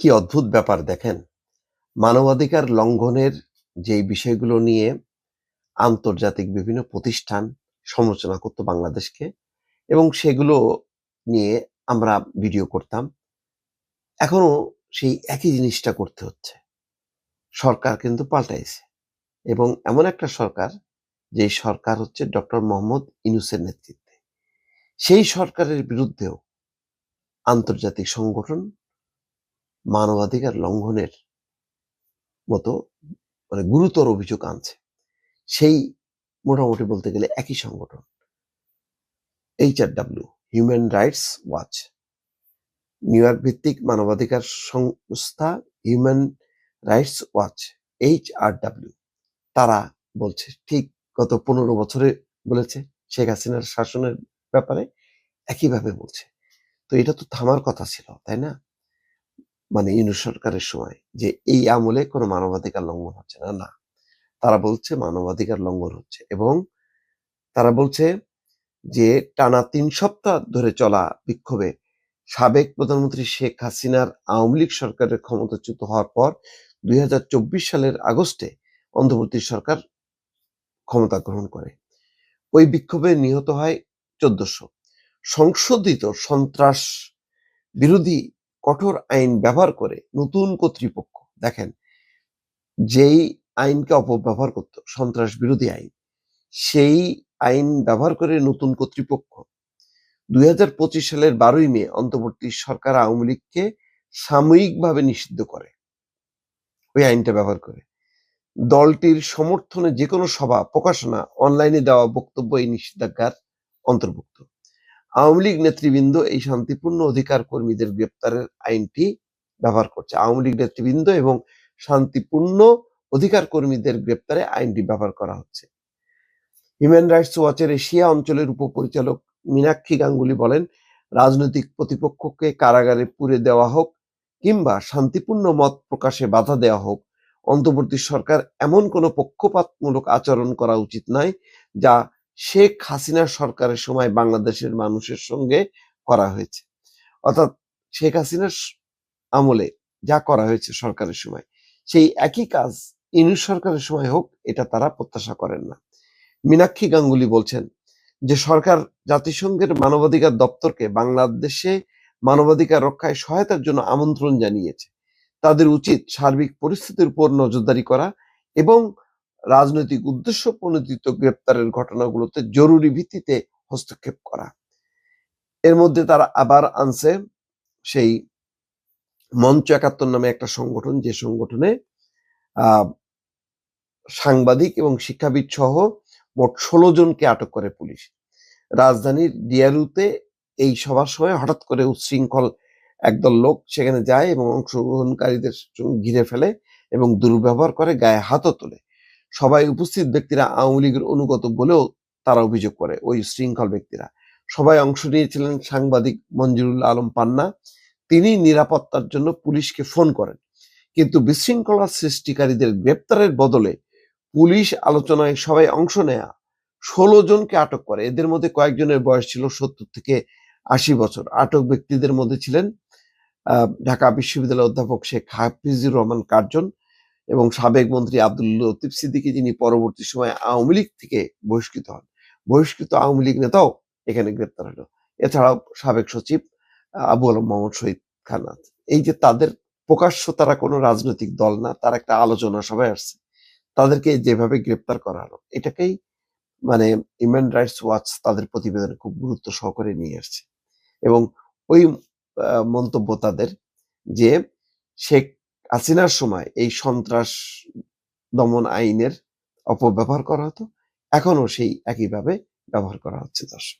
কি অদ্ভুত ব্যাপার দেখেন। মানবাধিকার লঙ্ঘনের যে বিষয়গুলো নিয়ে আন্তর্জাতিক বিভিন্ন প্রতিষ্ঠান সমালোচনা করতো বাংলাদেশকে এবং সেগুলো নিয়ে আমরা ভিডিও করতাম, এখনও সেই একই জিনিসটা করতে হচ্ছে। সরকার কিন্তু পাল্টাইছে এবং এমন একটা সরকার যে সরকার হচ্ছে ডক্টর মোহাম্মদ ইনুসের নেতৃত্বে। সেই সরকারের বিরুদ্ধেও আন্তর্জাতিক সংগঠন মানবাধিকার লঙ্ঘনের মতো মানে গুরুতর অভিযোগ আনছে। সেই মোটামুটি বলতে গেলে একই সংগঠন। HR W Human Rights Watch New York ভিত্তিক মানবাধিকার সংস্থা Human Rights Watch H R W তারা বলছে, ঠিক গত পনেরো বছরে বলেছে, শেখ হাসিনার শাসনের ব্যাপারে একইভাবে বলছে। তো এটা তো থামার কথা ছিল, তাই না? মানে ইউনুস সরকারের সময় যে এই আমলে কোনো মানবাধিকার লঙ্ঘন হচ্ছে না না। তারা বলছে মানবাধিকার লঙ্ঘন হচ্ছে এবং তারা বলছে যে টানা তিন সপ্তাহ ধরে চলা বিক্ষোভে সাবেক প্রধানমন্ত্রী শেখ হাসিনার আওয়ামী লীগ সরকারের ক্ষমতাচ্যুত হওয়ার পর দুই হাজার চব্বিশ সালের আগস্টে অন্তর্বর্তী সরকার ক্ষমতা গ্রহণ করে। ওই বিক্ষোভে নিহত হয় চোদ্দশো। সংশোধিত সন্ত্রাস বিরোধী কঠোর আইন ব্যবহার করে নতুন কর্তৃপক্ষ, দেখেন, যেই আইনকে অপব্যবহার করত, সন্ত্রাস বিরোধী আইন, সেই আইন ব্যবহার করে নতুন কর্তৃপক্ষ দুই সালের বারোই মে অন্তর্বর্তী সরকার আওয়ামী লীগকে সাময়িকভাবে নিষিদ্ধ করে ওই আইনটা ব্যবহার করে। দলটির সমর্থনে যে কোনো সভা, প্রকাশনা, অনলাইনে দেওয়া বক্তব্য এই নিষেধাজ্ঞার অন্তর্ভুক্ত। আওয়ামী লীগ নেতৃবৃন্দ এই শান্তিপূর্ণ অধিকার কর্মীদের গ্রেপ্তারের আইনটি ব্যবহার করছে। আওয়ামী লীগ নেতৃবৃন্দ এবং শান্তিপূর্ণ অধিকার কর্মীদের গ্রেপ্তারে আইনটি ব্যবহার করা হচ্ছে। হিউম্যান রাইটস ওয়াচের এশিয়া অঞ্চলের উপপরিচালক মীনাক্ষী গাঙ্গুলি বলেন, রাজনৈতিক প্রতিপক্ষকে কারাগারে পুরে দেওয়া হোক কিংবা শান্তিপূর্ণ মত প্রকাশে বাধা দেওয়া হোক, অন্তর্বর্তী সরকার এমন কোনো পক্ষপাতমূলক আচরণ করা উচিত নয় যা শেখ হাসিনা সরকারের সময় বাংলাদেশের মানুষের সঙ্গে করা হয়েছে। অর্থাৎ শেখ হাসিনার আমলে যা করা হয়েছে সরকারের সময়, সেই একই কাজ ইনুস সরকারের সময় হোক, এটা তারা প্রত্যাশা করেন না। মীনাক্ষী গাঙ্গুলি বলছেন যে, সরকার জাতিসংঘের মানবাধিকার দপ্তরকে বাংলাদেশে মানবাধিকার রক্ষায় সহায়তার জন্য আমন্ত্রণ জানিয়েছে। তাদের উচিত সার্বিক পরিস্থিতির উপর নজরদারি করা এবং রাজনৈতিক উদ্দেশ্য প্রণোদিত গ্রেপ্তারের ঘটনাগুলোতে জরুরি ভিত্তিতে হস্তক্ষেপ করা। এর মধ্যে তারা আবার আনছে সেই মঞ্চ একাত্তর নামে একটা সংগঠন, যে সংগঠনে সাংবাদিক এবং শিক্ষাবিদ সহ মোট ষোলো জনকে আটক করে পুলিশ। রাজধানীর ডিয়ারুতে এই সভার সময় হঠাৎ করে উচ্ছৃঙ্খল একদল লোক সেখানে যায় এবং অংশগ্রহণকারীদের ঘিরে ফেলে এবং দুর্ব্যবহার করে গায়ে হাতও তোলে। সবাই উপস্থিত ব্যক্তিরা আওয়ামী লীগের অনুগত বলেও তারা অভিযোগ করে, ওই শৃঙ্খল ব্যক্তিরা। সবাই অংশ নিয়েছিলেন সাংবাদিক মঞ্জুরুল আলম পান্না। তিনি নিরাপত্তার জন্য পুলিশকে ফোন করেন। কিন্তু বিশৃঙ্খলা সৃষ্টিকারীদের গ্রেপ্তারের বদলে পুলিশ আলোচনায় সবাই অংশ নেয়া, ষোলো জনকে আটক করে। এদের মধ্যে কয়েকজনের বয়স ছিল সত্তর থেকে আশি বছর। আটক ব্যক্তিদের মধ্যে ছিলেন ঢাকা বিশ্ববিদ্যালয়ের অধ্যাপক শেখ হাফিজুর রহমান কার্জন এবং সাবেক মন্ত্রী আব্দুল লতিফ সিদ্দিকি যিনি পরবর্তী সময়ে আওয়ামী লীগ থেকে বহিষ্কৃত হন। বহিষ্কৃত আওয়ামী লীগ নেতাও এখানে গ্রেপ্তার হলো। এছাড়াও সাবেক সচিব আবু আলম মোহাম্মদ শহীদ খানাত এই যে তাদের প্রকাশ্য তারা কোনো রাজনৈতিক দল না, তারা একটা আলোচনা সবাই আসছে। তাদেরকে যেভাবে গ্রেপ্তার করা হলো, এটাকেই মানে হিউম্যান রাইটস ওয়াচ তাদের প্রতিবেদনে খুব গুরুত্ব সহকারে নিয়ে আসছে। এবং ওই মন্তব্য তাদের যে শেখ হাসিনার সময় এই সন্ত্রাস দমন আইনের অপব্যবহার করা হতো। এখনও সেই একইভাবে ব্যবহার করা হচ্ছে দর্শক।